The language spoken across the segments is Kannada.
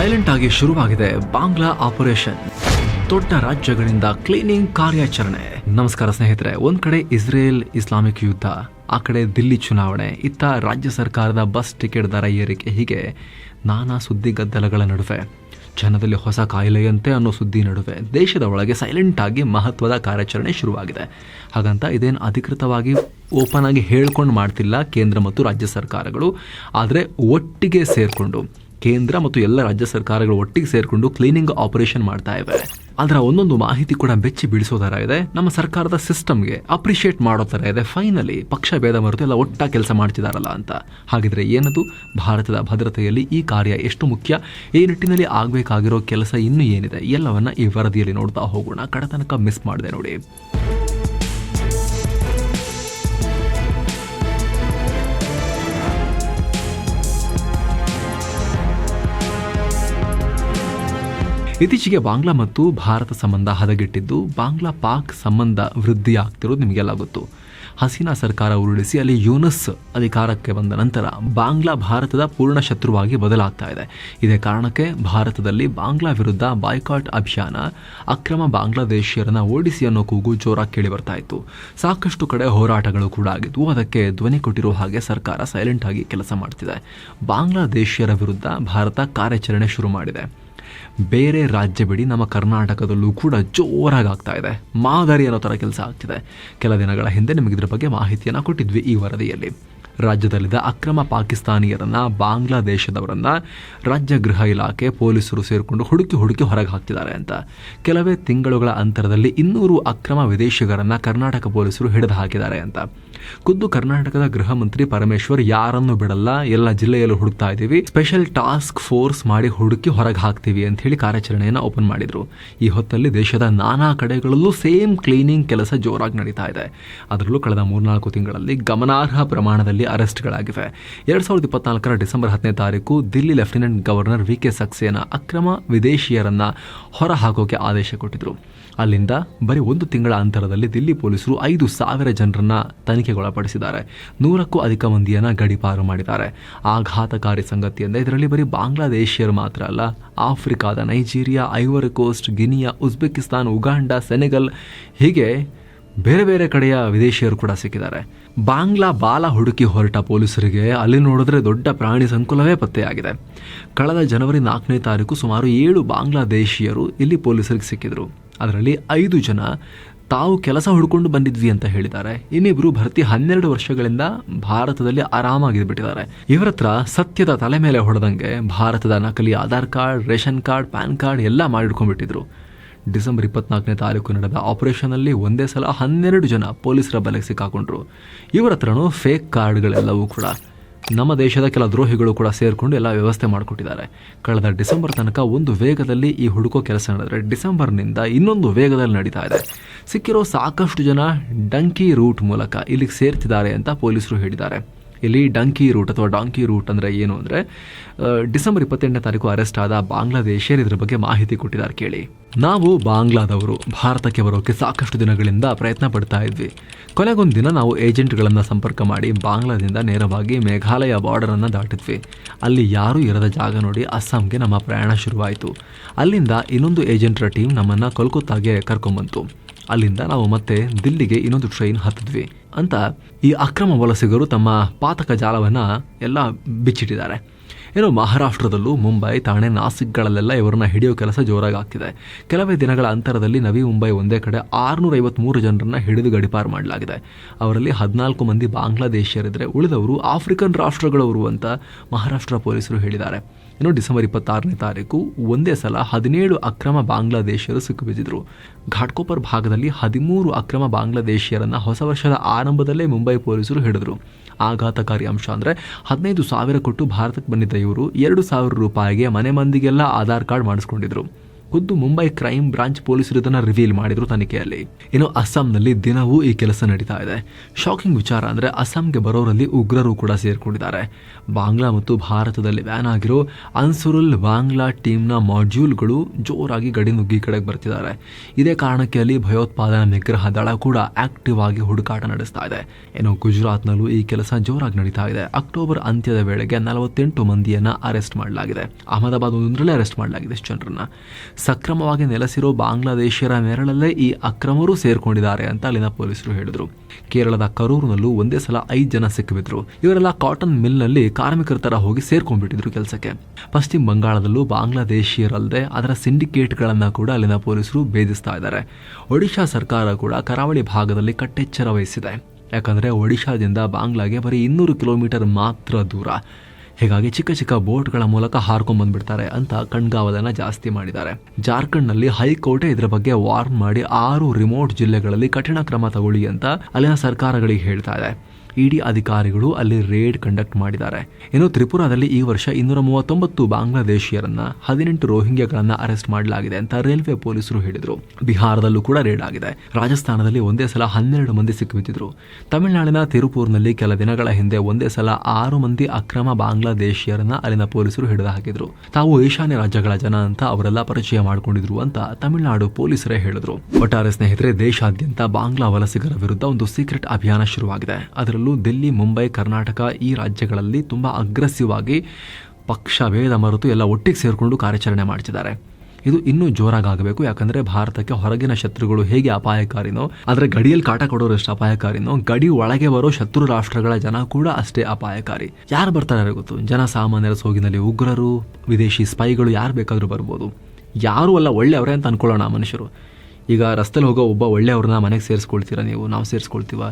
ಸೈಲೆಂಟ್ ಆಗಿ ಶುರುವಾಗಿದೆ ಬಾಂಗ್ಲಾ ಆಪರೇಷನ್ ದೊಡ್ಡ ರಾಜ್ಯಗಳಿಂದ ಕ್ಲೀನಿಂಗ್ ಕಾರ್ಯಾಚರಣೆ. ನಮಸ್ಕಾರ ಸ್ನೇಹಿತರೆ, ಒಂದ್ ಕಡೆ ಇಸ್ರೇಲ್ ಇಸ್ಲಾಮಿಕ್ ಯುದ್ಧ, ಆ ಕಡೆ ದಿಲ್ಲಿ ಚುನಾವಣೆ, ಇತ್ತ ರಾಜ್ಯ ಸರ್ಕಾರದ ಬಸ್ ಟಿಕೆಟ್ ದರ ಏರಿಕೆ ಹೀಗೆ ನಾನಾ ಸುದ್ದಿ ಗದ್ದಲಗಳ ನಡುವೆ. ಜನದಲ್ಲಿ ಹೊಸ ಕಾಯಿಲೆಯಂತೆ ಅನ್ನೋ ಸುದ್ದಿ ನಡುವೆ ದೇಶದ ಒಳಗೆ ಸೈಲೆಂಟ್ ಆಗಿ ಮಹತ್ವದ ಕಾರ್ಯಾಚರಣೆ ಶುರುವಾಗಿದೆ. ಹಾಗಂತ ಇದೇನು ಅಧಿಕೃತವಾಗಿ ಓಪನ್ ಆಗಿ ಹೇಳ್ಕೊಂಡು ಮಾಡ್ತಿಲ್ಲ ಕೇಂದ್ರ ಮತ್ತು ರಾಜ್ಯ ಸರ್ಕಾರಗಳು, ಆದರೆ ಒಟ್ಟಿಗೆ ಸೇರಿಕೊಂಡು ಕೇಂದ್ರ ಮತ್ತು ಎಲ್ಲ ರಾಜ್ಯ ಸರ್ಕಾರಗಳು ಒಟ್ಟಿಗೆ ಸೇರಿಕೊಂಡು ಕ್ಲೀನಿಂಗ್ ಆಪರೇಷನ್ ಮಾಡ್ತಾ ಇವೆ. ಅದರ ಒಂದೊಂದು ಮಾಹಿತಿ ಕೂಡ ಬೆಚ್ಚಿ ಬೀಳಿಸೋ ಥರ ಇದೆ. ನಮ್ಮ ಸರ್ಕಾರದ ಸಿಸ್ಟಮ್ಗೆ ಅಪ್ರಿಷಿಯೇಟ್ ಮಾಡೋ ಥರ ಇದೆ. ಫೈನಲಿ ಪಕ್ಷ ಭೇದ ಮರೆತು ಎಲ್ಲ ಒಟ್ಟ ಕೆಲಸ ಮಾಡ್ತಿದಾರಲ್ಲ ಅಂತ. ಹಾಗಿದ್ರೆ ಏನದು? ಭಾರತದ ಭದ್ರತೆಯಲ್ಲಿ ಈ ಕಾರ್ಯ ಎಷ್ಟು ಮುಖ್ಯ? ಈ ನಿಟ್ಟಿನಲ್ಲಿ ಆಗಬೇಕಾಗಿರೋ ಕೆಲಸ ಇನ್ನೂ ಏನಿದೆ? ಎಲ್ಲವನ್ನ ಈ ವರದಿಯಲ್ಲಿ ನೋಡ್ತಾ ಹೋಗೋಣ. ಕಡತನಕ ಮಿಸ್ ಮಾಡಿದೆ ನೋಡಿ. ಇತ್ತೀಚೆಗೆ ಬಾಂಗ್ಲಾ ಮತ್ತು ಭಾರತ ಸಂಬಂಧ ಹದಗೆಟ್ಟಿದ್ದು, ಬಾಂಗ್ಲಾ ಪಾಕ್ ಸಂಬಂಧ ವೃದ್ಧಿ ಆಗ್ತಿರೋದು ನಿಮಗೆಲ್ಲ ಗೊತ್ತು ಹಸೀನಾ ಸರ್ಕಾರ ಉರುಳಿಸಿ ಅಲ್ಲಿ ಯೂನಸ್ ಅಧಿಕಾರಕ್ಕೆ ಬಂದ ನಂತರ ಬಾಂಗ್ಲಾ ಭಾರತದ ಪೂರ್ಣ ಶತ್ರುವಾಗಿ ಬದಲಾಗ್ತಾ ಇದೆ. ಇದೇ ಕಾರಣಕ್ಕೆ ಭಾರತದಲ್ಲಿ ಬಾಂಗ್ಲಾ ವಿರುದ್ಧ ಬಾಯ್ಕಾಟ್ ಅಭಿಯಾನ, ಅಕ್ರಮ ಬಾಂಗ್ಲಾದೇಶಿಯರನ್ನ ಓಡಿಸಿ ಅನ್ನೋ ಕೂಗು ಜೋರಾಗಿ ಕೇಳಿ ಬರ್ತಾ ಇತ್ತು. ಸಾಕಷ್ಟು ಕಡೆ ಹೋರಾಟಗಳು ಕೂಡ ಆಗಿದ್ವು. ಅದಕ್ಕೆ ಧ್ವನಿ ಕೊಟ್ಟಿರೋ ಹಾಗೆ ಸರ್ಕಾರ ಸೈಲೆಂಟ್ ಆಗಿ ಕೆಲಸ ಮಾಡ್ತಿದೆ. ಬಾಂಗ್ಲಾದೇಶಿಯರ ವಿರುದ್ಧ ಭಾರತ ಕಾರ್ಯಾಚರಣೆ ಶುರು ಮಾಡಿದೆ. ಬೇರೆ ರಾಜ್ಯ ಬಿಡಿ ನಮ್ಮ ಕರ್ನಾಟಕದಲ್ಲೂ ಕೂಡ ಜೋರಾಗಿ ಆಗ್ತಾ ಇದೆ. ಮಾದರಿ ಅನ್ನೋ ಥರ ಕೆಲಸ ಆಗ್ತಿದೆ. ಕೆಲ ದಿನಗಳ ಹಿಂದೆ ನಿಮಗೆ ಇದರ ಬಗ್ಗೆ ಮಾಹಿತಿಯನ್ನು ಕೊಟ್ಟಿದ್ವಿ ಈ ವರದಿಯಲ್ಲಿ. ರಾಜ್ಯದಲ್ಲಿದ್ದ ಅಕ್ರಮ ಪಾಕಿಸ್ತಾನಿಯರನ್ನು, ಬಾಂಗ್ಲಾದೇಶದವರನ್ನ ರಾಜ್ಯ ಗೃಹ ಇಲಾಖೆ ಪೊಲೀಸರು ಸೇರಿಕೊಂಡು ಹುಡುಕಿ ಹುಡುಕಿ ಹೊರಗೆ ಹಾಕ್ತಿದ್ದಾರೆ ಅಂತ. ಕೆಲವೇ ತಿಂಗಳುಗಳ ಅಂತರದಲ್ಲಿ ಇನ್ನೂರು ಅಕ್ರಮ ವಿದೇಶಿಗರನ್ನು ಕರ್ನಾಟಕ ಪೊಲೀಸರು ಹಿಡಿದು ಹಾಕಿದ್ದಾರೆ ಅಂತ. ಖುದ್ದು ಕರ್ನಾಟಕದ ಗೃಹ ಮಂತ್ರಿ ಪರಮೇಶ್ವರ್ ಯಾರನ್ನು ಬಿಡಲ್ಲ, ಎಲ್ಲ ಜಿಲ್ಲೆಯಲ್ಲೂ ಹುಡುಕ್ತಾ ಇದ್ದೀವಿ. ಸ್ಪೆಷಲ್ ಟಾಸ್ಕ್ ಫೋರ್ಸ್ ಮಾಡಿ ಹುಡುಕಿ ಹೊರಗೆ ಹಾಕ್ತೀವಿ ಅಂತ ಹೇಳಿ ಕಾರ್ಯಾಚರಣೆಯನ್ನು ಓಪನ್ ಮಾಡಿದ್ರು. ಈ ಹೊತ್ತಲ್ಲಿ ದೇಶದ ನಾನಾ ಕಡೆಗಳಲ್ಲೂ ಸೇಮ್ ಕ್ಲೀನಿಂಗ್ ಕೆಲಸ ಜೋರಾಗಿ ನಡೀತಾ ಇದೆ. ಅದರಲ್ಲೂ ಕಳೆದ ಮೂರ್ನಾಲ್ಕು ತಿಂಗಳಲ್ಲಿ ಗಮನಾರ್ಹ ಪ್ರಮಾಣದಲ್ಲಿ ಅರೆಸ್ಟ್ಗಳಾಗಿವೆ. ಎರಡ್ ಸಾವಿರದ ಇಪ್ಪತ್ನಾಲ್ಕರ ಡಿಸೆಂಬರ್ ಹತ್ತನೇ ತಾರೀಕು Delhi lieutenant governor V K Saxena ಅಕ್ರಮ ವಿದೇಶಿಯರನ್ನ ಹೊರ ಹಾಕೋಕೆ ಆದೇಶ ಕೊಟ್ಟಿದ್ರು. ಅಲ್ಲಿಂದ ಬರೀ ಒಂದು ತಿಂಗಳ ಅಂತರದಲ್ಲಿ ದಿಲ್ಲಿ ಪೊಲೀಸರು ಐದು ಸಾವಿರ ಜನರನ್ನ ತನಿಖೆಗೊಳಪಡಿಸಿದ್ದಾರೆ ನೂರಕ್ಕೂ ಅಧಿಕ ಮಂದಿಯನ್ನು ಗಡಿಪಾರು ಮಾಡಿದ್ದಾರೆ. ಆಘಾತಕಾರಿ ಸಂಗತಿ ಅಂದರೆ ಇದರಲ್ಲಿ ಬರೀ ಬಾಂಗ್ಲಾದೇಶಿಯರು ಮಾತ್ರ ಅಲ್ಲ, ಆಫ್ರಿಕಾದ Nigeria, Ivory Coast, Guinea, Uzbekistan, Uganda, Senegal, ಹೀಗೆ ಬೇರೆ ಬೇರೆ ಕಡೆಯ ವಿದೇಶಿಯರು ಕೂಡ ಸಿಕ್ಕಿದ್ದಾರೆ. ಬಾಂಗ್ಲಾ ಬಾಲ ಹುಡುಕಿ ಹೊರಟ ಪೊಲೀಸರಿಗೆ ಅಲ್ಲಿ ನೋಡಿದ್ರೆ ದೊಡ್ಡ ಪ್ರಾಣಿ ಸಂಕುಲವೇ ಪತ್ತೆಯಾಗಿದೆ. ಕಳೆದ ಜನವರಿ ನಾಲ್ಕನೇ ತಾರೀಕು ಸುಮಾರು ಏಳು ಬಾಂಗ್ಲಾದೇಶಿಯರು ಇಲ್ಲಿ ಪೊಲೀಸರಿಗೆ ಸಿಕ್ಕಿದ್ರು. ಅದರಲ್ಲಿ ಐದು ಜನ ತಾವು ಕೆಲಸ ಹುಡ್ಕೊಂಡು ಬಂದಿದ್ವಿ ಅಂತ ಹೇಳಿದ್ದಾರೆ. ಇನ್ನಿಬ್ರು ಭರ್ತಿ ಹನ್ನೆರಡು ವರ್ಷಗಳಿಂದ ಭಾರತದಲ್ಲಿ ಆರಾಮಾಗಿ ಬಿಟ್ಟಿದ್ದಾರೆ ಇವರ ಹತ್ರ ಸತ್ಯದ ತಲೆ ಮೇಲೆ ಹೊಡೆದಂಗೆ ಭಾರತದ ನಕಲಿ Aadhaar card, ration card, PAN card ಎಲ್ಲ ಮಾಡಿಡ್ಕೊಂಡ್ಬಿಟ್ಟಿದ್ರು ಡಿಸೆಂಬರ್ ಇಪ್ಪತ್ನಾಲ್ಕನೇ ತಾರೀಕು ನಡೆದ ಆಪರೇಷನಲ್ಲಿ ಒಂದೇ ಸಲ ಹನ್ನೆರಡು ಜನ ಪೊಲೀಸರ ಬಲೆಗೆ ಸಿಕ್ಕಾಕೊಂಡ್ರು. ಇವರ ಹತ್ರನೂ ಫೇಕ್ ಕಾರ್ಡ್ಗಳೆಲ್ಲವೂ ಕೂಡ. ನಮ್ಮ ದೇಶದ ಕೆಲ ದ್ರೋಹಿಗಳು ಕೂಡ ಸೇರಿಕೊಂಡು ಎಲ್ಲ ವ್ಯವಸ್ಥೆ ಮಾಡಿಕೊಟ್ಟಿದ್ದಾರೆ. ಕಳೆದ ಡಿಸೆಂಬರ್ ತನಕ ಒಂದು ವೇಗದಲ್ಲಿ ಈ ಹುಡುಕೋ ಕೆಲಸ ನಡೆದರೆ ಡಿಸೆಂಬರ್ನಿಂದ ಇನ್ನೊಂದು ವೇಗದಲ್ಲಿ ನಡೀತಾ ಇದೆ. ಸಿಕ್ಕಿರೋ ಸಾಕಷ್ಟು ಜನ ಡಂಕಿ ರೂಟ್ ಮೂಲಕ ಇಲ್ಲಿಗೆ ಸೇರ್ತಿದ್ದಾರೆ ಅಂತ ಪೊಲೀಸರು ಹೇಳಿದ್ದಾರೆ. ಇಲ್ಲಿ ಡಂಕಿ ರೂಟ್ ಅಥವಾ ಡಾಂಕಿ ರೂಟ್ ಅಂದರೆ ಏನು ಅಂದರೆ ಡಿಸೆಂಬರ್ ಇಪ್ಪತ್ತೆಂಟನೇ ತಾರೀಕು ಅರೆಸ್ಟ್ ಆದ ಬಾಂಗ್ಲಾದೇಶಿಯರು ಇದ್ರ ಬಗ್ಗೆ ಮಾಹಿತಿ ಕೊಟ್ಟಿದ್ದಾರೆ ಕೇಳಿ. ನಾವು ಬಾಂಗ್ಲಾದವರು, ಭಾರತಕ್ಕೆ ಬರೋಕೆ ಸಾಕಷ್ಟು ದಿನಗಳಿಂದ ಪ್ರಯತ್ನ ಪಡ್ತಾ ಇದ್ವಿ. ಕೊನೆಗೊಂದು ದಿನ ನಾವು ಏಜೆಂಟ್ಗಳನ್ನು ಸಂಪರ್ಕ ಮಾಡಿ ಬಾಂಗ್ಲಾದಿಂದ ನೇರವಾಗಿ ಮೇಘಾಲಯ ಬಾರ್ಡರನ್ನು ದಾಟಿದ್ವಿ. ಅಲ್ಲಿ ಯಾರೂ ಇರದ ಜಾಗ ನೋಡಿ ಅಸ್ಸಾಂಗೆ ನಮ್ಮ ಪ್ರಯಾಣ ಶುರುವಾಯಿತು. ಅಲ್ಲಿಂದ ಇನ್ನೊಂದು ಏಜೆಂಟರ ಟೀಮ್ ನಮ್ಮನ್ನು ಕೋಲ್ಕತ್ತಾಗೆ ಕರ್ಕೊಂಬಂತು. ಅಲ್ಲಿಂದ ನಾವು ಮತ್ತೆ ದಿಲ್ಲಿಗೆ ಇನ್ನೊಂದು ಟ್ರೈನ್ ಹತ್ತಿದ್ವಿ ಅಂತ ಈ ಅಕ್ರಮ ವಲಸಿಗರು ತಮ್ಮ ಪಾತಕ ಜಾಲವನ್ನು ಎಲ್ಲ ಬಿಚ್ಚಿಟ್ಟಿದ್ದಾರೆ. ಏನು ಮಹಾರಾಷ್ಟ್ರದಲ್ಲೂ ಮುಂಬೈ ಥಾಣೆ ನಾಸಿಕ್ಗಳಲ್ಲೆಲ್ಲ ಇವರನ್ನ ಹಿಡಿಯೋ ಕೆಲಸ ಜೋರಾಗಿ ಆಗ್ತಿದೆ. ಕೆಲವೇ ದಿನಗಳ ಅಂತರದಲ್ಲಿ ನವಿ ಮುಂಬೈ ಒಂದೇ ಕಡೆ ಆರುನೂರ ಜನರನ್ನು ಜನರನ್ನ ಹಿಡಿದು ಗಡಿಪಾರು ಮಾಡಲಾಗಿದೆ. ಅವರಲ್ಲಿ ಹದಿನಾಲ್ಕು ಮಂದಿ ಬಾಂಗ್ಲಾದೇಶಿಯರಿದ್ದರೆ ಉಳಿದವರು ಆಫ್ರಿಕನ್ ರಾಷ್ಟ್ರಗಳವರು ಅಂತ ಮಹಾರಾಷ್ಟ್ರ ಪೊಲೀಸರು ಹೇಳಿದ್ದಾರೆ. ಇನ್ನು ಡಿಸೆಂಬರ್ ಇಪ್ಪತ್ತಾರನೇ ತಾರೀಕು ಒಂದೇ ಸಲ ಹದಿನೇಳು ಅಕ್ರಮ ಬಾಂಗ್ಲಾದೇಶಿಯರು ಸಿಕ್ಕಿಬಿದ್ದಿದ್ರು ಘಾಟ್ಕೋಪರ್ ಭಾಗದಲ್ಲಿ ಹದಿಮೂರು ಅಕ್ರಮ ಬಾಂಗ್ಲಾದೇಶಿಯರನ್ನು ಹೊಸ ವರ್ಷದ ಆರಂಭದಲ್ಲೇ ಮುಂಬೈ ಪೊಲೀಸರು ಹಿಡಿದ್ರು. ಆಘಾತಕಾರಿ ಅಂಶ ಅಂದರೆ ಹದಿನೈದು ಸಾವಿರ ಕೊಟ್ಟು ಭಾರತಕ್ಕೆ ಬಂದಿದ್ದ ಇವರು ಎರಡು ಸಾವಿರ ರೂಪಾಯಿಗೆ ಮನೆ ಮಂದಿಗೆಲ್ಲ ಆಧಾರ್ ಕಾರ್ಡ್ ಮಾಡಿಸ್ಕೊಂಡಿದ್ರು. ಖುದ್ದು ಮುಂಬೈ ಕ್ರೈಮ್ ಬ್ರಾಂಚ್ ಪೊಲೀಸರು ಇದನ್ನು ರಿವೀಲ್ ಮಾಡಿದ್ರು ತನಿಖೆಯಲ್ಲಿ. ಇನ್ನು ಅಸ್ಸಾಂನಲ್ಲಿ ದಿನವೂ ಈ ಕೆಲಸ ನಡೀತಾ ಇದೆ. ಶಾಕಿಂಗ್ ವಿಚಾರ ಅಂದ್ರೆ ಅಸ್ಸಾಂಗೆ ಬರೋರಲ್ಲಿ ಉಗ್ರರು ಕೂಡ ಸೇರಿಕೊಂಡಿದ್ದಾರೆ. ಬಾಂಗ್ಲಾ ಮತ್ತು ಭಾರತದಲ್ಲಿ ವ್ಯಾನ್ ಆಗಿರೋ ಅನ್ಸುರುಲ್ ಬಾಂಗ್ಲಾ ಟೀಮ್ನ ಮಾಡ್ಯೂಲ್ಗಳು ಜೋರಾಗಿ ಗಡಿ ನುಗ್ಗಿ ಕಡೆಗೆ ಬರ್ತಿದ್ದಾರೆ. ಇದೇ ಕಾರಣಕ್ಕೆ ಅಲ್ಲಿ ಭಯೋತ್ಪಾದನಾ ನಿಗ್ರಹ ದಳ ಕೂಡ ಆಕ್ಟಿವ್ ಆಗಿ ಹುಡುಕಾಟ ನಡೆಸ್ತಾ ಇದೆ. ಇನ್ನು ಗುಜರಾತ್ನಲ್ಲೂ ಈ ಕೆಲಸ ಜೋರಾಗಿ ನಡೀತಾ ಇದೆ. ಅಕ್ಟೋಬರ್ ಅಂತ್ಯದ ವೇಳೆಗೆ ನಲವತ್ತೆಂಟು ಮಂದಿಯನ್ನ ಅರೆಸ್ಟ್ ಮಾಡಲಾಗಿದೆ. ಅಹಮದಾಬಾದ್ ಒಂದರಲ್ಲೇ ಅರೆಸ್ಟ್ ಮಾಡಲಾಗಿದೆ ಇಷ್ಟು ಜನರನ್ನ. ಸಕ್ರಮವಾಗಿ ನೆಲೆಸಿರೋ ಬಾಂಗ್ಲಾದೇಶಿಯರ ನೆರಳಲ್ಲೇ ಈ ಅಕ್ರಮರು ಸೇರ್ಕೊಂಡಿದ್ದಾರೆ ಅಂತ ಅಲ್ಲಿನ ಪೊಲೀಸರು ಹೇಳಿದರು. ಕೇರಳದ ಕರೂರಿನಲ್ಲೂ ಒಂದೇ ಸಲ ಐದು ಜನ ಸಿಕ್ಕಿಬಿದ್ರು. ಇವರೆಲ್ಲ ಕಾಟನ್ ಮಿಲ್ನಲ್ಲಿ ಕಾರ್ಮಿಕರ ತರ ಹೋಗಿ ಸೇರ್ಕೊಂಡ್ಬಿಟ್ಟಿದ್ರು ಕೆಲಸಕ್ಕೆ. ಪಶ್ಚಿಮ ಬಂಗಾಳದಲ್ಲೂ ಬಾಂಗ್ಲಾದೇಶಿಯರಲ್ಲದೆ ಅದರ ಸಿಂಡಿಕೇಟ್ಗಳನ್ನು ಕೂಡ ಅಲ್ಲಿನ ಪೊಲೀಸರು ಭೇದಿಸ್ತಾ ಇದ್ದಾರೆ. ಒಡಿಶಾ ಸರ್ಕಾರ ಕೂಡ ಕರಾವಳಿ ಭಾಗದಲ್ಲಿ ಕಟ್ಟೆಚ್ಚರ ವಹಿಸಿದೆ. ಯಾಕಂದ್ರೆ ಒಡಿಶಾದಿಂದ ಬಾಂಗ್ಲಾಗೆ ಬರೀ ಇನ್ನೂರು ಕಿಲೋಮೀಟರ್ ಮಾತ್ರ ದೂರ. ಹೀಗಾಗಿ ಚಿಕ್ಕ ಚಿಕ್ಕ ಬೋಟ್ಗಳ ಮೂಲಕ ಹಾರ್ಕೊಂಡ್ ಬಂದ್ಬಿಡ್ತಾರೆ ಅಂತ ಕಣ್ಗಾವಲನ ಜಾಸ್ತಿ ಮಾಡಿದ್ದಾರೆ. ಜಾರ್ಖಂಡ್ನಲ್ಲಿ ಹೈಕೋರ್ಟ್ ಇದರ ಬಗ್ಗೆ ವಾರ್ನ್ ಮಾಡಿ ಆರು ರಿಮೋಟ್ ಜಿಲ್ಲೆಗಳಲ್ಲಿ ಕಠಿಣ ಕ್ರಮ ತಗೊಳ್ಳಿ ಅಂತ ಅಲ್ಲಿನ ಸರ್ಕಾರಗಳಿಗೆ ಹೇಳ್ತಾ ಇದೆ. ಇಡಿ ಅಧಿಕಾರಿಗಳು ಅಲ್ಲಿ ರೇಡ್ ಕಂಡಕ್ಟ್ ಮಾಡಿದ್ದಾರೆ. ಇನ್ನು ತ್ರಿಪುರಾದಲ್ಲಿ ಈ ವರ್ಷ ಇನ್ನೂರ ಮೂವತ್ತೊಂಬತ್ತು ಬಾಂಗ್ಲಾದೇಶಿಯರನ್ನ ಹದಿನೆಂಟು ರೋಹಿಂಗ್ಯಗಳನ್ನ ಅರೆಸ್ಟ್ ಮಾಡಲಾಗಿದೆ ಅಂತ ರೈಲ್ವೆ ಪೊಲೀಸರು ಹೇಳಿದ್ರು. ಬಿಹಾರದಲ್ಲೂ ಕೂಡ ರೇಡ್ ಆಗಿದೆ. ರಾಜಸ್ಥಾನದಲ್ಲಿ ಒಂದೇ ಸಲ ಹನ್ನೆರಡು ಮಂದಿ ಸಿಕ್ಕಿಬಿದ್ದಿದ್ರು. ತಮಿಳುನಾಡಿನ ತಿರುಪೂರ್ನಲ್ಲಿ ಕೆಲ ದಿನಗಳ ಹಿಂದೆ ಒಂದೇ ಸಲ ಆರು ಮಂದಿ ಅಕ್ರಮ ಬಾಂಗ್ಲಾದೇಶಿಯರನ್ನ ಅಲ್ಲಿನ ಪೊಲೀಸರು ಹಿಡಿದು ಹಾಕಿದ್ರು. ತಾವು ಈಶಾನ್ಯ ರಾಜ್ಯಗಳ ಜನ ಅಂತ ಅವರೆಲ್ಲ ಪರಿಚಯ ಮಾಡಿಕೊಂಡಿದ್ರು ಅಂತ ತಮಿಳುನಾಡು ಪೊಲೀಸರೇ ಹೇಳಿದ್ರು. ಒಟ್ಟಾರೆ ಸ್ನೇಹಿತರೆ, ದೇಶಾದ್ಯಂತ ಬಾಂಗ್ಲಾ ವಲಸಿಗರ ವಿರುದ್ಧ ಒಂದು ಸೀಕ್ರೆಟ್ ಅಭಿಯಾನ ಶುರುವಾಗಿದೆ. ಅದರಲ್ಲೂ ದಿಲ್ಲಿ, ಮುಂಬೈ, ಕರ್ನಾಟಕ ಈ ರಾಜ್ಯಗಳಲ್ಲಿ ತುಂಬಾ ಅಗ್ರೆಸಿವ್ ಆಗಿ ಪಕ್ಷ, ಭೇದ ಮರೆತು ಎಲ್ಲ ಒಟ್ಟಿಗೆ ಸೇರಿಕೊಂಡು ಕಾರ್ಯಾಚರಣೆ ಮಾಡ್ತಿದ್ದಾರೆ. ಇದು ಇನ್ನೂ ಜೋರಾಗಬೇಕು ಯಾಕಂದ್ರೆ ಭಾರತಕ್ಕೆ ಹೊರಗಿನ ಶತ್ರುಗಳು ಹೇಗೆ ಅಪಾಯಕಾರಿನೋ, ಆದರೆ ಗಡಿಯಲ್ಲಿ ಕಾಟ ಕೊಡೋರು ಎಷ್ಟು ಅಪಾಯಕಾರಿನೋ, ಗಡಿ ಒಳಗೆ ಬರೋ ಶತ್ರು ರಾಷ್ಟ್ರಗಳ ಜನ ಕೂಡ ಅಷ್ಟೇ ಅಪಾಯಕಾರಿ. ಯಾರು ಬರ್ತಾರೆ ಗೊತ್ತು? ಜನ ಸಾಮಾನ್ಯರ ಸೋಗಿನಲ್ಲಿ ಉಗ್ರರು, ವಿದೇಶಿ ಸ್ಪೈಗಳು ಯಾರು ಬೇಕಾದರೂ ಬರ್ಬೋದು. ಯಾರು ಅಲ್ಲ ಒಳ್ಳೆಯವರೇ ಅಂತ ಅನ್ಕೊಳ್ಳೋಣ ಮನುಷ್ಯರು. ಈಗ ರಸ್ತೆಲಿ ಹೋಗೋ ಒಬ್ಬ ಒಳ್ಳೆಯವ್ರನ್ನ ಮನೆಗೆ ಸೇರಿಸ್ಕೊಳ್ತೀರಾ ನೀವು? ನಾವು ಸೇರಿಸ್ಕೊಳ್ತೀವ?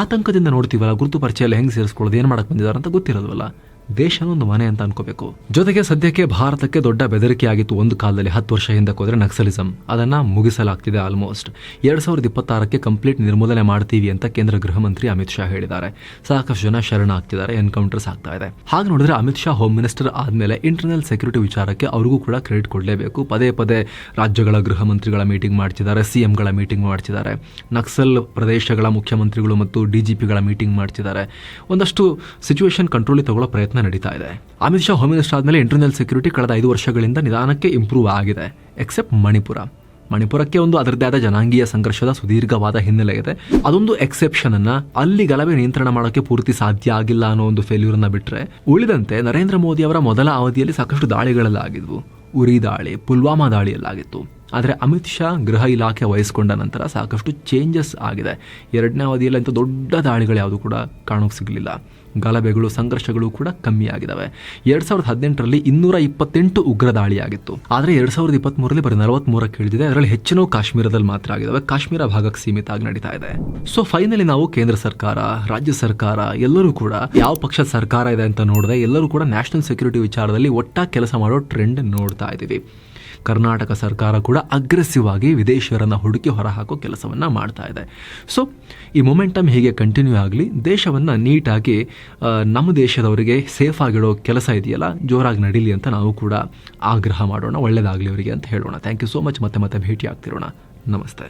ಆತಂಕದಿಂದ ನೋಡ್ತೀವಲ್ಲ, ಗುರುತು ಪರಿಚಯ ಎಲ್ಲ ಹೆಂಗೆ ಸೇರಿಸ್ಕೊಳ್ಳೋದು, ಏನು ಮಾಡಕ್ಕೆ ಬಂದಿದ್ದಾರೆ ಅಂತ ಗೊತ್ತಿರೋಲ್ವಲ್ಲ ದೇಶನ ಒಂದು ಮನೆ ಅಂತ ಅನ್ಕೋಬೇಕು. ಜೊತೆಗೆ ಸದ್ಯಕ್ಕೆ ಭಾರತಕ್ಕೆ ದೊಡ್ಡ ಬೆದರಿಕೆ ಆಗಿತ್ತು ಒಂದು ಕಾಲದಲ್ಲಿ ಹತ್ತು ವರ್ಷ ಹಿಂದಕ್ಕೆ ಹೋದ್ರೆ ನಕ್ಸಲಿಸಂ. ಅದನ್ನ ಮುಗಿಸಲಾಗ್ತಿದೆ ಆಲ್ಮೋಸ್ಟ್ ಎರಡ್ ಸಾವಿರದ ಇಪ್ಪತ್ತಾರಕ್ಕೆ ಕಂಪ್ಲೀಟ್ ನಿರ್ಮೂಲನೆ ಮಾಡ್ತೀವಿ ಅಂತ ಕೇಂದ್ರ ಗೃಹ ಮಂತ್ರಿ ಅಮಿತ್ ಶಾ ಹೇಳಿದ್ದಾರೆ. ಸಾಕಷ್ಟು ಜನ ಶರಣ ಆಗ್ತಿದ್ದಾರೆ ಎನ್ಕೌಂಟರ್ಸ್ ಆಗ್ತಾ ಇದೆ. ಹಾಗೆ ನೋಡಿದ್ರೆ ಅಮಿತ್ ಶಾ ಹೋಮ್ ಮಿನಿಸ್ಟರ್ ಆದ್ಮೇಲೆ ಇಂಟರ್ನಲ್ ಸೆಕ್ಯೂರಿಟಿ ವಿಚಾರಕ್ಕೆ ಅವ್ರಿಗೂ ಕೂಡ ಕ್ರೆಡಿಟ್ ಕೊಡಲೇಬೇಕು. ಪದೇ ಪದೇ ರಾಜ್ಯಗಳ ಗೃಹ ಮಂತ್ರಿಗಳ ಮೀಟಿಂಗ್ ಮಾಡ್ತಿದ್ದಾರೆ ಸಿಎಂಗಳ ಮೀಟಿಂಗ್ ಮಾಡ್ತಿದ್ದಾರೆ, ನಕ್ಸಲ್ ಪ್ರದೇಶಗಳ ಮುಖ್ಯಮಂತ್ರಿಗಳು ಮತ್ತು ಡಿಜಿಪಿಗಳ ಮೀಟಿಂಗ್ ಮಾಡ್ತಿದ್ದಾರೆ. ಒಂದಷ್ಟು ಸಿಚುವೇಶನ್ ಕಂಟ್ರೋಲ್ ತಗೊಳ್ಳೋ ಪ್ರಯತ್ನ ನಡೀತಾ ಇದೆ. ಅಮಿತ್ ಶಾ ಹೋಮ್ ಮಿನಿಸ್ಟರ್ ಆದ್ಮೇಲೆ ಇಂಟರ್ನಲ್ ಸೆಕ್ಯೂರಿಟಿ ಕಳೆದ ಐದು ವರ್ಷಗಳಿಂದ ನಿಧಾನಕ್ಕೆ ಇಂಪ್ರೂವ್ ಆಗಿದೆ ಎಕ್ಸೆಪ್ಟ್ ಮಣಿಪುರ. ಮಣಿಪುರಕ್ಕೆ ಒಂದು ಅದರದೇ ಆದ ಜನಾಂಗೀಯ ಸಂಘರ್ಷದ ಸುದೀರ್ಘವಾದ ಹಿನ್ನೆಲೆ ಇದೆ. ಅದೊಂದು ಎಕ್ಸೆಪ್ಷನ್ ಅನ್ನ ಅಲ್ಲಿ ಗಲಭೆ ನಿಯಂತ್ರಣ ಮಾಡೋಕೆ ಪೂರ್ತಿ ಸಾಧ್ಯ ಆಗಿಲ್ಲ ಅನ್ನೋ ಒಂದು ಫೇಲ್ಯೂರ್ ಅನ್ನ ಬಿಟ್ಟರೆ ಉಳಿದಂತೆ ನರೇಂದ್ರ ಮೋದಿ ಅವರ ಮೊದಲ ಅವಧಿಯಲ್ಲಿ ಸಾಕಷ್ಟು ದಾಳಿಗಳೆಲ್ಲ ಆಗಿದ್ವು ಉರಿ ದಾಳಿ, ಪುಲ್ವಾಮಾ ದಾಳಿಯಲ್ಲಾಗಿತ್ತು. ಆದರೆ ಅಮಿತ್ ಶಾ ಗೃಹ ಇಲಾಖೆ ವಹಿಸ್ಕೊಂಡ ನಂತರ ಸಾಕಷ್ಟು ಚೇಂಜಸ್ ಆಗಿದೆ. ಎರಡನೇ ಅವಧಿಯಲ್ಲಿ ಅಂತ ದೊಡ್ಡ ದಾಳಿಗಳು ಯಾವುದು ಕೂಡ ಕಾಣೋಕೆ ಸಿಗಲಿಲ್ಲ. ಗಲಭೆಗಳು, ಸಂಘರ್ಷಗಳು ಕೂಡ ಕಮ್ಮಿ ಆಗಿದ್ದಾವೆ ಎರಡು ಸಾವಿರದ ಹದಿನೆಂಟರಲ್ಲಿ ಇನ್ನೂರ ಇಪ್ಪತ್ತೆಂಟು ಉಗ್ರ ದಾಳಿಯಾಗಿತ್ತು. ಆದರೆ ಎರಡು ಸಾವಿರದ ಇಪ್ಪತ್ತ್ಮೂರಲ್ಲಿ ಬರೀ ನಲವತ್ಮೂರಕ್ಕೆ ಇಳಿದಿದೆ ಅದರಲ್ಲಿ ಹೆಚ್ಚಿನ ಕಾಶ್ಮೀರದಲ್ಲಿ ಮಾತ್ರ ಆಗಿದ್ದಾವೆ ಕಾಶ್ಮೀರ ಭಾಗಕ್ಕೆ ಸೀಮಿತ ಆಗಿ ನಡೀತಾ ಇದೆ. ಸೊ ಫೈನಲಿ ನಾವು ಕೇಂದ್ರ ಸರ್ಕಾರ, ರಾಜ್ಯ ಸರ್ಕಾರ, ಎಲ್ಲರೂ ಕೂಡ ಯಾವ ಪಕ್ಷದ ಸರ್ಕಾರ ಇದೆ ಅಂತ ನೋಡಿದೆ ಎಲ್ಲರೂ ಕೂಡ ನ್ಯಾಷನಲ್ ಸೆಕ್ಯೂರಿಟಿ ವಿಚಾರದಲ್ಲಿ ಒಟ್ಟಾಗಿ ಕೆಲಸ ಮಾಡೋ ಟ್ರೆಂಡ್ ನೋಡ್ತಾ ಇದ್ದೀವಿ. ಕರ್ನಾಟಕ ಸರ್ಕಾರ ಕೂಡ ಅಗ್ರೆಸಿವ್ ಆಗಿ ವಿದೇಶಿಯರನ್ನು ಹುಡುಕಿ ಹೊರಹಾಕೋ ಕೆಲಸವನ್ನು ಮಾಡ್ತಾ ಇದೆ. ಸೊ ಈ ಮೊಮೆಂಟಮ್ ಹೇಗೆ ಕಂಟಿನ್ಯೂ ಆಗಲಿ, ದೇಶವನ್ನು ನೀಟಾಗಿ ನಮ್ಮ ದೇಶದವರಿಗೆ ಸೇಫ್ ಆಗಿಡೋ ಕೆಲಸ ಇದೆಯಲ್ಲ, ಜೋರಾಗಿ ನಡೀಲಿ ಅಂತ ನಾವು ಕೂಡ ಆಗ್ರಹ ಮಾಡೋಣ ಒಳ್ಳೆಯದಾಗಲಿ ಅವರಿಗೆ ಅಂತ ಹೇಳೋಣ. ಥ್ಯಾಂಕ್ ಯು ಸೋ ಮಚ್ ಮತ್ತೆ ಮತ್ತೆ ಭೇಟಿ ಆಗ್ತಿರೋಣ ನಮಸ್ತೆ.